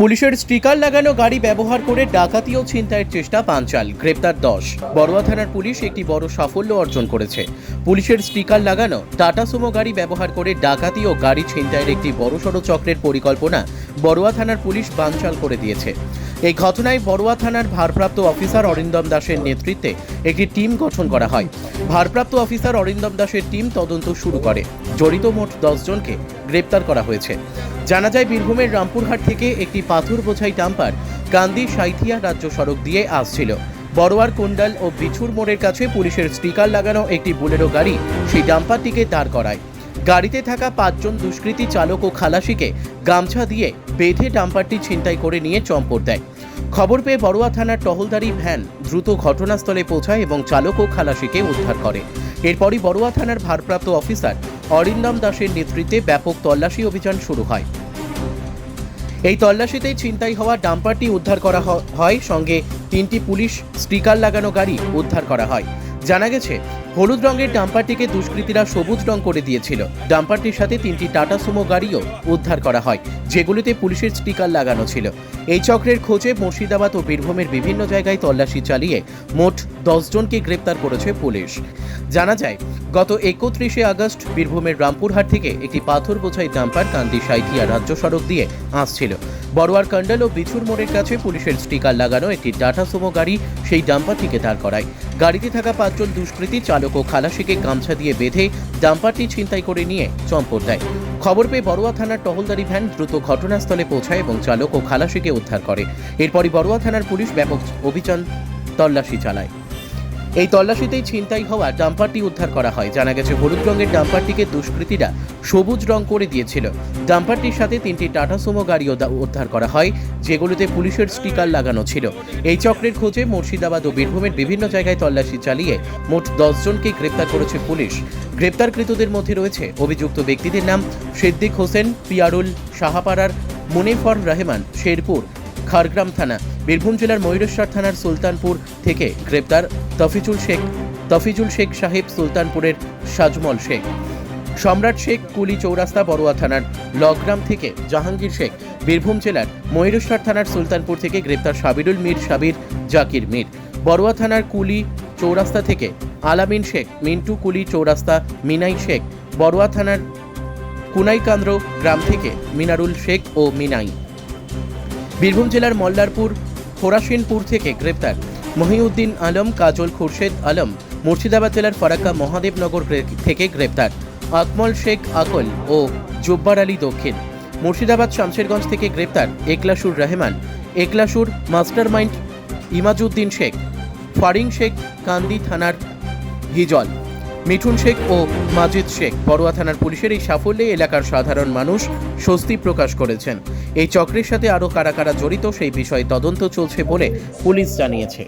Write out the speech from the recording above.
পুলিশের স্টিকার লাগানো গাড়ি ব্যবহার করে ডাকাতি ও ছিনতাইয়ের চেষ্টা পাঞ্চাল, গ্রেপ্তার দশ। বড়ুয়া থানার পুলিশ একটি বড় সাফল্য অর্জন করেছে। পুলিশের স্টিকার লাগানো, টাটা সুমো গাড়ি ব্যবহার করে ডাকাতি ও গাড়ি ছিনতাইয়ের একটি বড়সড় চক্রের পরিকল্পনা বড়ুয়া থানার পুলিশ বানচাল করে দিয়েছে। এই ঘটনায় বড়ুয়া থানার ভারপ্রাপ্ত অফিসার অরিন্দম দাসের নেতৃত্বে একটি টিম গঠন করা হয়। ভারপ্রাপ্ত অফিসার অরিন্দম দাসের টিম তদন্ত শুরু করে। জড়িত মোট দশজনকে গ্রেপ্তার করা হয়েছে। জানা যায়, বীরভূমের রামপুরহাট থেকে একটি পাথর বোঝাই ডাম্পার কান্দি সাইথিয়া রাজ্য সড়ক দিয়ে আসছিল। বড়োয়ার কুন্ডাল ও বিছুর মোড়ের কাছে পুলিশের স্টিকার লাগানো একটি বুলেরো গাড়ি সেই ডাম্পারটিকে দাঁড় করায়। গাড়িতে থাকা পাঁচজন দুষ্কৃতী চালক ও খালাসিকে গামছা দিয়ে বেঁধে ডাম্পারটি ছিনতাই করে নিয়ে চম্পট দেয়। খবর পেয়ে বড়ুয়া থানার টহলদারি ভ্যান দ্রুত ঘটনাস্থলে পৌঁছায় এবং চালক ও খালাসিকে উদ্ধার করে। এরপরই বড়ুয়া থানার ভারপ্রাপ্ত অফিসার অরিন্দম দাসের নেতৃত্বে ব্যাপক তল্লাশি অভিযান শুরু হয়। এই তল্লাশিতেই ছিনতাই হওয়া ডাম্পারটি উদ্ধার করা হয়। সঙ্গে তিনটি পুলিশ স্টিকার লাগানো গাড়ি উদ্ধার করা হয়। জানা গেছে হলুদ রঙের ডাম্পারটিকে দুষ্কৃতীরা সবুজ রং করে দিয়েছিল। ডাম্পারটির সাথে তিনটি টাটা সুমো গাড়িও উদ্ধার করা হয়, যেগুলিতে পুলিশের স্টিকার লাগানো ছিল। এই চক্রের খোঁজে মুর্শিদাবাদ ও বীরভূমের বিভিন্ন জায়গায় তল্লাশি চালিয়ে মোট দশ জনকে গ্রেপ্তার করেছে পুলিশ। জানা যায়, গত একত্রিশে আগস্ট বীরভূমের রামপুরহাট থেকে একটি পাথর বোঝাই ডাম্পার কান্দি সাইথিয়া রাজ্য সড়ক দিয়ে আসছিল। বড়োয়ার কন্ডাল ও বিছুর মোড়ের কাছে পুলিশের স্টিকার লাগানো একটি টাটা সুমো গাড়ি সেই ডাম্পারটিকে দাঁড় করায়। গাড়িতে থাকা পাঁচজন দুষ্কৃতী চালক ও খালাসিকে গামছা দিয়ে বেঁধে ডাম্পারটি ছিনতাই করে নিয়ে চম্পট দেয়। খবর পেয়ে বড়ুয়া থানার টহলদারি ভ্যান দ্রুত ঘটনাস্থলে পৌঁছায় এবং চালক ও খালাসিকে উদ্ধার করে। এরপরই বড়ুয়া থানার পুলিশ ব্যাপক অভিযান তল্লাশি চালায়। এই তল্লাশিতেই ছিনতাই হওয়া ডাম্পারটি উদ্ধার করা হয়। জানা গেছে, হলুদ রঙের ডাম্পারটিকে দুষ্কৃতীরা সবুজ রং করে দিয়েছিল। ডাম্পারটির সাথে তিনটি টাটা সুমো গাড়িও উদ্ধার করা হয়, যেগুলোতে পুলিশের স্টিকার লাগানো ছিল। এই চক্রের খোঁজে মুর্শিদাবাদ ও বীরভূমের বিভিন্ন জায়গায় তল্লাশি চালিয়ে মোট দশ জনকে গ্রেপ্তার করেছে পুলিশ। গ্রেপ্তারকৃতদের মধ্যে রয়েছে অভিযুক্ত ব্যক্তিদের নাম সিদ্দিক হোসেন, পিয়ারুল সাহাপাড়ার মুনিফর রহমান, শেরপুর খারগ্রাম থানা। বীরভূম জেলার ময়ূরেশ্বর থানার সুলতানপুর থেকে গ্রেপ্তার তফিজুল শেখ তফিজুল শেখ সাহেব সুলতানপুরের সাজমল শেখ। সম্রাট শেখ কুলি চৌরাস্তা বড়ুয়া থানার লগগ্রাম থেকে জাহাঙ্গীর শেখ। বীরভূম জেলার ময়ূরেশ্বর থানার সুলতানপুর থেকে গ্রেপ্তার সাবিরুল মীর সাবির জাকির মীর। বড়ুয়া থানার কুলি চৌরাস্তা থেকে আলামিন শেখ, মিন্টু কুলি চৌরাস্তা মিনাই শেখ। বড়ুয়া থানার কুনাইকান্দ্র গ্রাম থেকে মিনারুল শেখ ও মিনাই। বীরভূম জেলার মল্লারপুর ফোরাসিনপুর থেকে গ্রেপ্তার। মহিউদ্দিন আলম, কাজল খুরশেদ আলম, মুর্শিদাবাদ জেলার ফারাক্কা মহাদেবনগর থেকে গ্রেপ্তার। আকমল শেখ আকল ও জব্বার আলী দক্ষিণ। মুর্শিদাবাদ শামশেরগঞ্জ থেকে গ্রেপ্তার একলাসুর রহমান, একলাসুর মাস্টারমাইন্ড ইমাজুদ্দিন শেখ, ফারিং শেখ কান্দি থানার হিজল। মিঠুন শেখ ও মাজিদ শেখ বড়ুয়া থানার পুলিশের এই সাফল্যে এলাকার সাধারণ মানুষ স্বস্তি প্রকাশ করেছেন। এই চক্রের সাথে আরও কারা কারা জড়িত সেই বিষয়ে তদন্ত চলছে বলে পুলিশ জানিয়েছে।